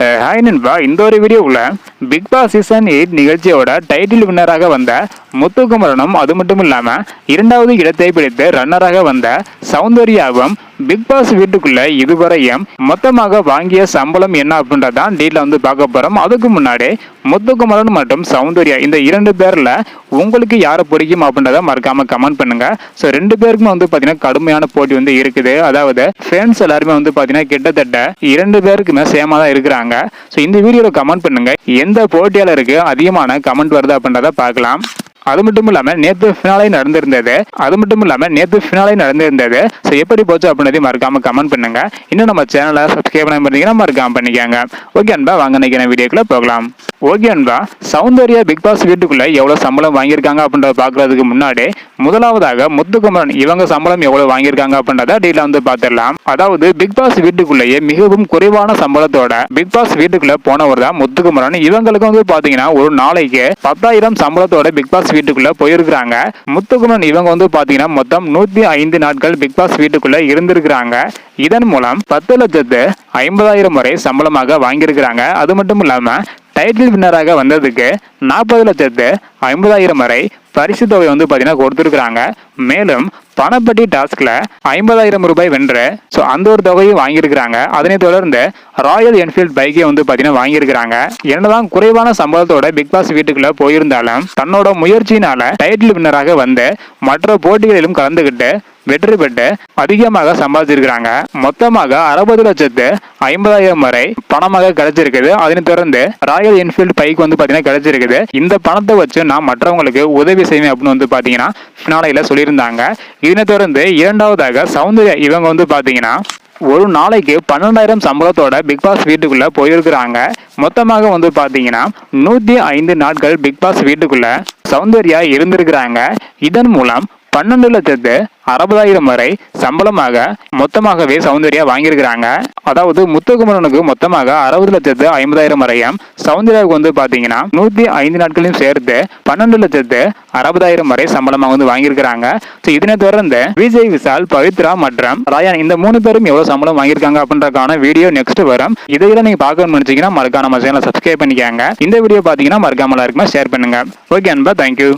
Hi நண்பா. இந்த ஒரு வீடியோவில் பிக் பாஸ் சீசன் எயிட் நிகழ்ச்சியோட டைட்டில் வின்னராக வந்த முத்துக்குமரனும் அது மட்டும் இல்லாமல் இரண்டாவது இடத்தை பிடித்து ரன்னராக வந்த சௌந்தர்யாவும் பிக் பாஸ் வீட்டுக்குள்ள இதுவரையும் மொத்தமாக வாங்கிய சம்பளம் என்ன அப்படின்றதான் டீல வந்து பார்க்க போகிறோம் அதுக்கு முன்னாடி முத்துக்குமரன் மற்றும் சௌந்தர்யா இந்த இரண்டு பேரில் உங்களுக்கு யாரை பிடிக்கும் அப்படின்றத மறக்காம கமெண்ட் பண்ணுங்க. ஸோ ரெண்டு பேருக்குமே வந்து பாத்தீங்கன்னா கடுமையான போட்டி வந்து இருக்குது. அதாவது ஃப்ரெண்ட்ஸ் எல்லாருமே வந்து பாத்தீங்கன்னா கிட்டத்தட்ட இரண்டு பேருக்குமே சேமாக தான் இருக்கிறாங்க. ஸோ இந்த வீடியோவில் கமெண்ட் பண்ணுங்க. எந்த போட்டியாளருக்கு அதிகமான கமெண்ட் வருது அப்படின்றத பார்க்கலாம். அது மட்டும் இல்லாமல் நேற்று ஃபினாலே நடந்திருந்தது. அது மட்டும் இல்லாமல் நேற்று ஃபினாலே நடந்திருந்தது. ஸோ எப்படி போச்சு அப்படின்றதையும் மறக்காம கமெண்ட் பண்ணுங்க. இன்னும் நம்ம சேனலை சப்ஸ்கிரைப் பண்ண பண்ணீங்கன்னா மறக்காம பண்ணிக்கோங்க. ஓகே அன்பா வாங்க நினைக்கிற வீடியோக்குள்ள போகலாம். ஓகே அன்பா சௌந்தர்யா பிக் பாஸ் வீட்டுக்குள்ள எவ்வளோ சம்பளம் வாங்கியிருக்காங்க அப்படின்றத பார்க்கறதுக்கு முன்னாடி முதலாவதாக முத்துக்குமரன் இவங்க சம்பளம் எவ்வளோ வாங்கியிருக்காங்க அப்படின்றத டீல வந்து பார்த்துடலாம். அதாவது பிக் பாஸ் வீட்டுக்குள்ளேயே மிகவும் குறைவான சம்பளத்தோட பிக் பாஸ் வீட்டுக்குள்ள போனவர் தான் முத்துக்குமரன். இவங்களுக்கு வந்து பாத்தீங்கன்னா ஒரு நாளைக்கு பத்தாயிரம் சம்பளத்தோட பிக் பாஸ் வீட்டுக்குள்ள போயிருக்கிறாங்க. முத்துக்குமரன் இவங்க வந்து பாத்தீங்கன்னா மொத்தம் நூத்தி ஐந்து நாட்கள் பிக் பாஸ் வீட்டுக்குள்ள இருந்திருக்கிறாங்க. இதன் மூலம் பத்து லட்சத்து ஐம்பதாயிரம் வரை சம்பளமாக வாங்கியிருக்கிறாங்க. அது மட்டும் இல்லாம டைட்டில் வின்னராக வந்ததுக்கு நாற்பது லட்சத்து ஐம்பதாயிரம் வரை பரிசு தொகை வந்து பார்த்தீங்கன்னா கொடுத்துருக்குறாங்க. மேலும் பணப்பட்டி டாஸ்கில் ஐம்பதாயிரம் ரூபாய் வென்று ஸோ அந்த ஒரு தொகையும் வாங்கியிருக்கிறாங்க. அதனைத் தொடர்ந்து ராயல் என்ஃபீல்ட் பைக்கை வந்து பார்த்தீங்கன்னா வாங்கியிருக்கிறாங்க. என்னதான் குறைவான சம்பளத்தோட பிக் பாஸ் வீட்டுக்குள்ள போயிருந்தாலும் தன்னோட முயற்சியினால டைட்டில் வின்னராக வந்து மற்ற போட்டிகளிலும் கலந்துக்கிட்டு வெற்றி பெற்று அதிகமாக சம்பாதிச்சிருக்கிறாங்க. மொத்தமாக அறுபது லட்சத்து ஐம்பதாயிரம் வரை பணமாக கிடைச்சிருக்குது. அதனை தொடர்ந்து ராயல் என்ஃபீல்டு பைக் வந்து பார்த்தீங்கன்னா கிடைச்சிருக்குது. இந்த பணத்தை வச்சு நான் மற்றவங்களுக்கு உதவி செய்வேன் அப்படின்னு வந்து பார்த்தீங்கன்னா ஃபினாலையில் சொல்லியிருந்தாங்க. இதனை தொடர்ந்து இரண்டாவதாக சௌந்தர்யா இவங்க வந்து பார்த்தீங்கன்னா ஒரு நாளைக்கு பன்னெண்டாயிரம் சம்பளத்தோட பிக் பாஸ் வீட்டுக்குள்ள போயிருக்கிறாங்க. மொத்தமாக வந்து பாத்தீங்கன்னா நூத்தி ஐந்து நாட்கள் பிக் பாஸ் வீட்டுக்குள்ள சௌந்தர்யா இருந்திருக்கிறாங்க. இதன் மூலம் பன்னெண்டு லட்சத்து அறுபதாயிரம் வரை சம்பளமாக மொத்தமாகவே சௌந்தர்யா வாங்கியிருக்கிறாங்க. அதாவது முத்துக்குமரனுக்கு மொத்தமாக அறுபது லட்சத்து ஐம்பதாயிரம் வரையும் சௌந்தர்யாவுக்கு வந்து பாத்தீங்கன்னா நூத்தி ஐந்து நாட்களையும் சேர்த்து பன்னெண்டு லட்சத்து அறுபதாயிரம் வரை சம்பளமாக வந்து வாங்கியிருக்கிறாங்க. ஸோ இதனை தொடர்ந்து விஜய் விஷால் பவித்ரா மற்றும் ராயா இந்த மூணு பேரும் எவ்வளவு சம்பளம் வாங்கியிருக்காங்க அப்படின்றக்கான வீடியோ நெக்ஸ்ட் வரும். இதையெல்லாம் நீங்க பார்க்கணும்னு நினைச்சீங்கன்னா மறக்காம நம்ம சேனலை சப்ஸ்கிரைப் பண்ணிக்காங்க. இந்த வீடியோ பாத்தீங்கன்னா மறக்காமல் இருக்குமா ஷேர் பண்ணுங்க. ஓகே அன்பா தேங்க்யூ